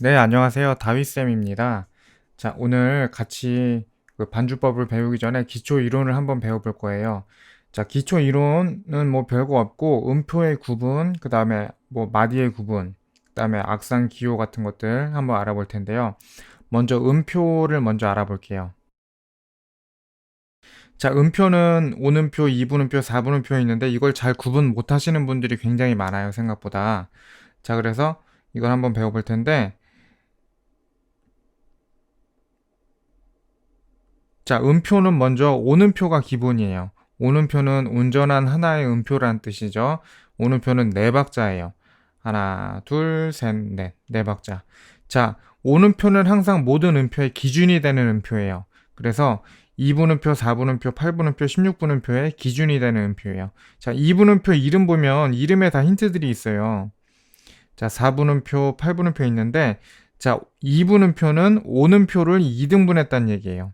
네, 안녕하세요. 다윗쌤입니다. 자, 오늘 같이 그 반주법을 배우기 전에 기초 이론을 한번 배워볼 거예요. 자, 기초 이론은 뭐 별거 없고, 음표의 구분, 그 다음에 뭐 마디의 구분, 그 다음에 악상, 기호 같은 것들 한번 알아볼 텐데요. 먼저 음표를 먼저 알아볼게요. 자, 음표는 오음표, 이분음표, 사분음표 있는데 이걸 잘 구분 못 하시는 분들이 굉장히 많아요, 생각보다. 자, 그래서 이걸 한번 배워볼 텐데, 자, 음표는 먼저 오음표가 기본이에요. 오음표는 온전한 하나의 음표란 뜻이죠. 오음표는 네 박자예요. 하나, 둘, 셋, 넷. 네 박자. 자, 오음표는 항상 모든 음표의 기준이 되는 음표예요. 그래서 2분음표, 4분음표, 8분음표, 16분음표의 기준이 되는 음표예요. 자, 2분음표 이름 보면 이름에 다 힌트들이 있어요. 자, 4분음표, 8분음표 있는데 자, 2분음표는 오음표를 2등분했다는 얘기예요.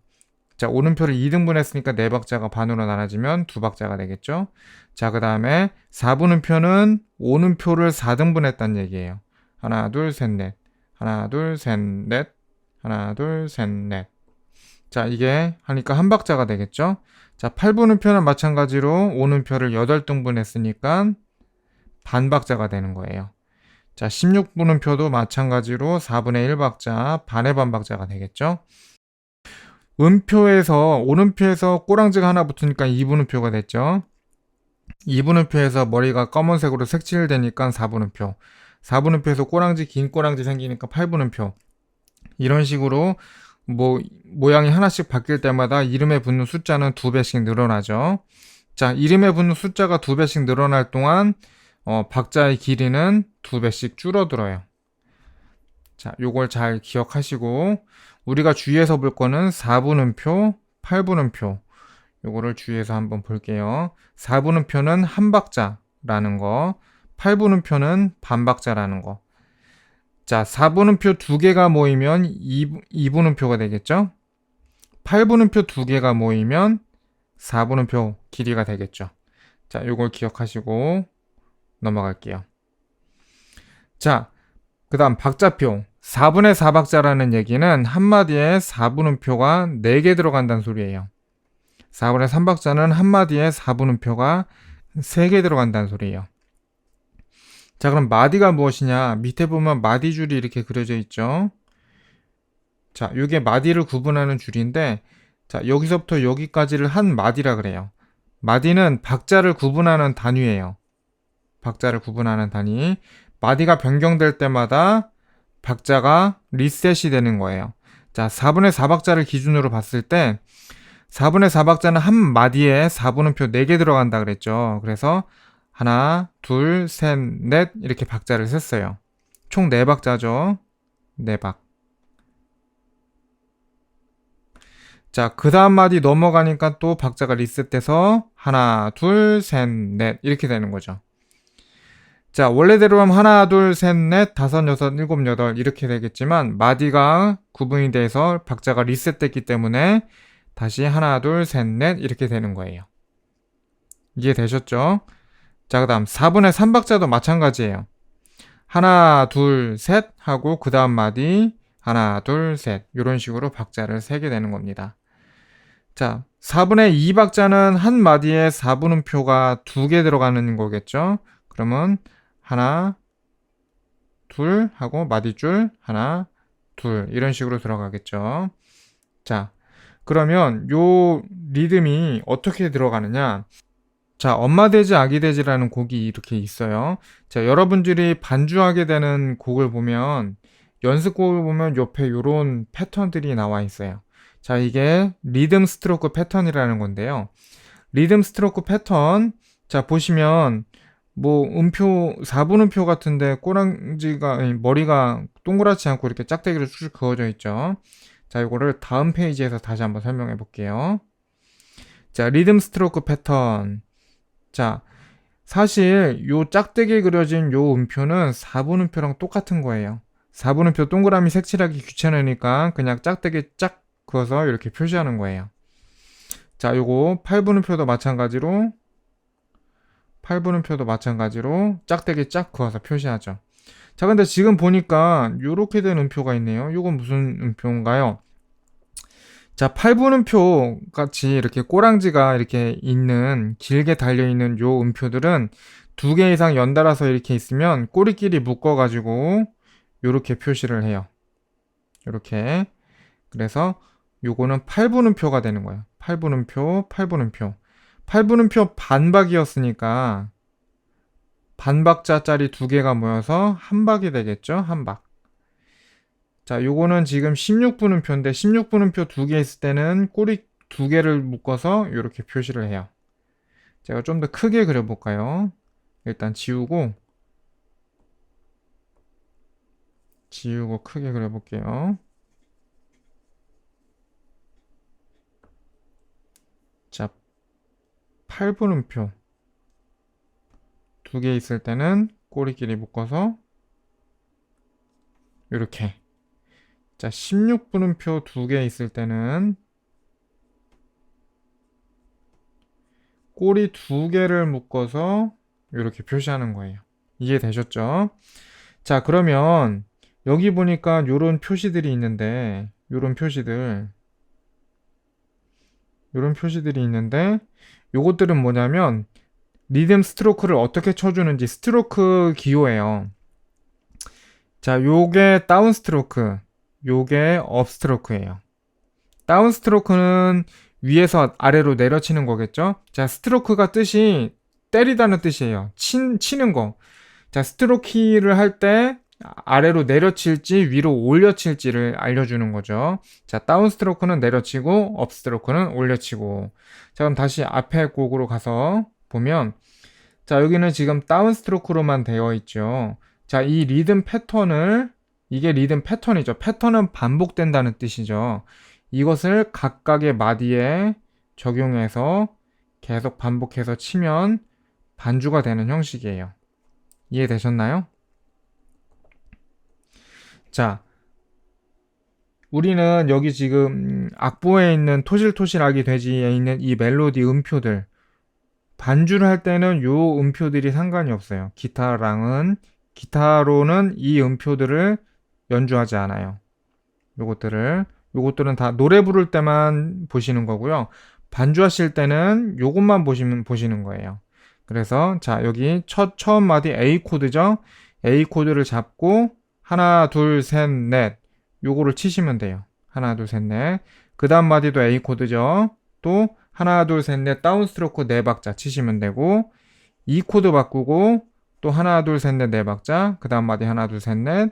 자, 오른표를 2등분 했으니까 4박자가 반으로 나눠지면 2박자가 되겠죠? 자, 그 다음에 4분음표는 오른표를 4등분 했다는 얘기예요. 하나, 둘, 셋, 넷. 하나, 둘, 셋, 넷. 하나, 둘, 셋, 넷. 자, 이게 하니까 한 박자가 되겠죠? 자, 8분음표는 마찬가지로 오른표를 8등분 했으니까 반 박자가 되는 거예요. 자, 16분음표도 마찬가지로 4분의 1박자, 반의 반 박자가 되겠죠? 음표에서 오른표에서 꼬랑지가 하나 붙으니까 2분음표가 됐죠. 2분음표에서 머리가 검은색으로 색칠되니까 4분음표. 4분음표에서 꼬랑지 긴 꼬랑지 생기니까 8분음표. 이런 식으로 뭐 모양이 하나씩 바뀔 때마다 이름에 붙는 숫자는 두 배씩 늘어나죠. 자, 이름에 붙는 숫자가 두 배씩 늘어날 동안 어, 박자의 길이는 두 배씩 줄어들어요. 자, 요걸 잘 기억하시고 우리가 주의해서 볼 거는 4분음표, 8분음표. 요거를 주의해서 한번 볼게요. 4분음표는 한 박자라는 거, 8분음표는 반 박자라는 거. 자, 4분음표 두 개가 모이면 2, 2분음표가 되겠죠? 8분음표 두 개가 모이면 4분음표 길이가 되겠죠. 자, 요걸 기억하시고 넘어갈게요. 자, 그 다음 박자표. 4분의 4박자라는 얘기는 한마디에 4분음표가 4개 들어간다는 소리예요. 4분의 3박자는 한마디에 4분음표가 3개 들어간다는 소리예요. 자, 그럼 마디가 무엇이냐? 밑에 보면 마디 줄이 이렇게 그려져 있죠. 자, 이게 마디를 구분하는 줄인데, 자, 여기서부터 여기까지를 한 마디라 그래요. 마디는 박자를 구분하는 단위예요. 박자를 구분하는 단위. 마디가 변경될 때마다 박자가 리셋이 되는 거예요. 자, 4분의 4박자를 기준으로 봤을 때 4분의 4박자는 한 마디에 4분음표 4개 들어간다 그랬죠. 그래서 하나, 둘, 셋, 넷 이렇게 박자를 셌어요. 총 4박자죠. 4박. 자, 그 다음 마디 넘어가니까 또 박자가 리셋돼서 하나, 둘, 셋, 넷 이렇게 되는 거죠. 자, 원래대로 하면 하나, 둘, 셋, 넷, 다섯, 여섯, 일곱, 여덟 이렇게 되겠지만 마디가 구분이 돼서 박자가 리셋됐기 때문에 다시 하나, 둘, 셋, 넷 이렇게 되는 거예요. 이해되셨죠? 자, 그 다음 4분의 3박자도 마찬가지예요. 하나, 둘, 셋 하고 그 다음 마디 하나, 둘, 셋 이런 식으로 박자를 세게 되는 겁니다. 자, 4분의 2박자는 한 마디에 4분음표가 두 개 들어가는 거겠죠? 그러면 하나, 둘 하고 마디줄 하나, 둘 이런 식으로 들어가겠죠. 자, 그러면 요 리듬이 어떻게 들어가느냐? 자, 엄마 돼지 아기 돼지라는 곡이 이렇게 있어요. 자, 여러분들이 반주하게 되는 곡을 보면 연습곡을 보면 옆에 요런 패턴들이 나와 있어요. 자, 이게 리듬 스트로크 패턴이라는 건데요. 리듬 스트로크 패턴 자, 보시면 뭐 음표 4분 음표 같은데 꼬랑지가 머리가 동그랗지 않고 이렇게 짝대기로 쭉 그어져 있죠. 자, 이거를 다음 페이지에서 다시 한번 설명해 볼게요. 자, 리듬 스트로크 패턴. 자, 사실 요 짝대기에 그려진 요 음표는 4분 음표랑 똑같은 거예요. 4분 음표 동그라미 색칠하기 귀찮으니까 그냥 짝대기 짝 그어서 이렇게 표시하는 거예요. 자, 요거 8분 음표도 마찬가지로 8분음표도 마찬가지로 짝대기 짝 그어서 표시하죠. 자, 근데 지금 보니까 요렇게 된 음표가 있네요. 요건 무슨 음표인가요? 자, 8분음표 같이 이렇게 꼬랑지가 이렇게 있는 길게 달려 있는 요 음표들은 두 개 이상 연달아서 이렇게 있으면 꼬리끼리 묶어 가지고 요렇게 표시를 해요. 요렇게. 그래서 요거는 8분음표가 되는 거예요. 8분음표, 8분음표. 8분음표 반박이었으니까 반박자짜리 두 개가 모여서 한 박이 되겠죠? 한 박. 자, 요거는 지금 16분음표인데 16분음표 두 개 있을 때는 꼬리 두 개를 묶어서 이렇게 표시를 해요. 제가 좀 더 크게 그려볼까요? 일단 지우고 지우고 크게 그려볼게요. 자, 8분음표 두 개 있을 때는 꼬리끼리 묶어서 이렇게 자 16분음표 두 개 있을 때는 꼬리 두 개를 묶어서 이렇게 표시하는 거예요. 이해되셨죠? 자 그러면 여기 보니까 요런 표시들이 있는데 요런 표시들 요런 표시들이 있는데 요것들은 뭐냐면 리듬 스트로크를 어떻게 쳐주는지 스트로크 기호예요. 자, 요게 다운 스트로크, 요게 업 스트로크예요. 다운 스트로크는 위에서 아래로 내려치는 거겠죠? 자, 스트로크가 뜻이 때리다는 뜻이에요. 친, 치는 거. 자, 스트로크 키를 할 때 아래로 내려칠지 위로 올려칠지를 알려주는 거죠. 자, 다운 스트로크는 내려치고 업 스트로크는 올려치고. 자, 그럼 다시 앞에 곡으로 가서 보면 자, 여기는 지금 다운 스트로크로만 되어 있죠. 자, 이 리듬 패턴을 이게 리듬 패턴이죠. 패턴은 반복된다는 뜻이죠. 이것을 각각의 마디에 적용해서 계속 반복해서 치면 반주가 되는 형식이에요. 이해되셨나요? 자, 우리는 여기 지금 악보에 있는 토실토실하기 돼지에 있는 이 멜로디 음표들 반주를 할 때는 요 음표들이 상관이 없어요. 기타랑은 기타로는 이 음표들을 연주하지 않아요. 요것들을 요것들은 다 노래 부를 때만 보시는 거고요. 반주하실 때는 요것만 보시면 보시는 거예요. 그래서 자 여기 첫 처음 마디 A 코드죠. A 코드를 잡고 하나 둘 셋 넷 요거를 치시면 돼요. 하나 둘 셋 넷. 그 다음 마디도 A 코드죠. 또 하나 둘 셋 넷 다운 스트로크 네 박자 치시면 되고 E 코드 바꾸고 또 하나 둘 셋 넷 네 박자 그 다음 마디 하나 둘 셋 넷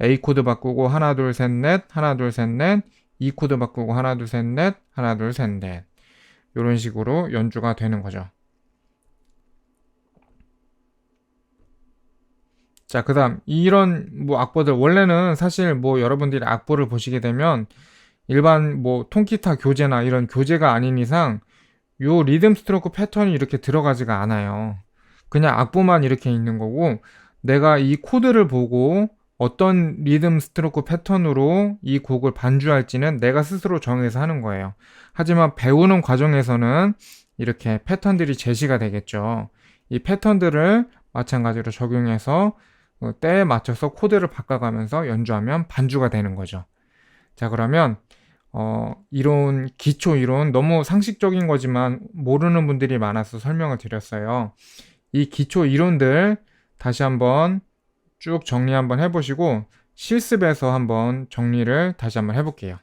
A 코드 바꾸고 하나 둘 셋 넷 하나 둘 셋 넷 E 코드 바꾸고 하나 둘 셋 넷 하나 둘 셋 넷 이런 식으로 연주가 되는 거죠. 자, 그 다음, 이런 뭐 악보들, 원래는 사실 뭐 여러분들이 악보를 보시게 되면 일반 뭐 통기타 교재나 이런 교재가 아닌 이상 요 리듬 스트로크 패턴이 이렇게 들어가지가 않아요. 그냥 악보만 이렇게 있는 거고 내가 이 코드를 보고 어떤 리듬 스트로크 패턴으로 이 곡을 반주할지는 내가 스스로 정해서 하는 거예요. 하지만 배우는 과정에서는 이렇게 패턴들이 제시가 되겠죠. 이 패턴들을 마찬가지로 적용해서 어, 때에 맞춰서 코드를 바꿔가면서 연주하면 반주가 되는 거죠. 자, 그러면 어, 이론, 기초 이론, 너무 상식적인 거지만 모르는 분들이 많아서 설명을 드렸어요. 이 기초 이론들 다시 한번 쭉 정리 한번 해보시고 실습에서 한번 정리를 다시 한번 해볼게요.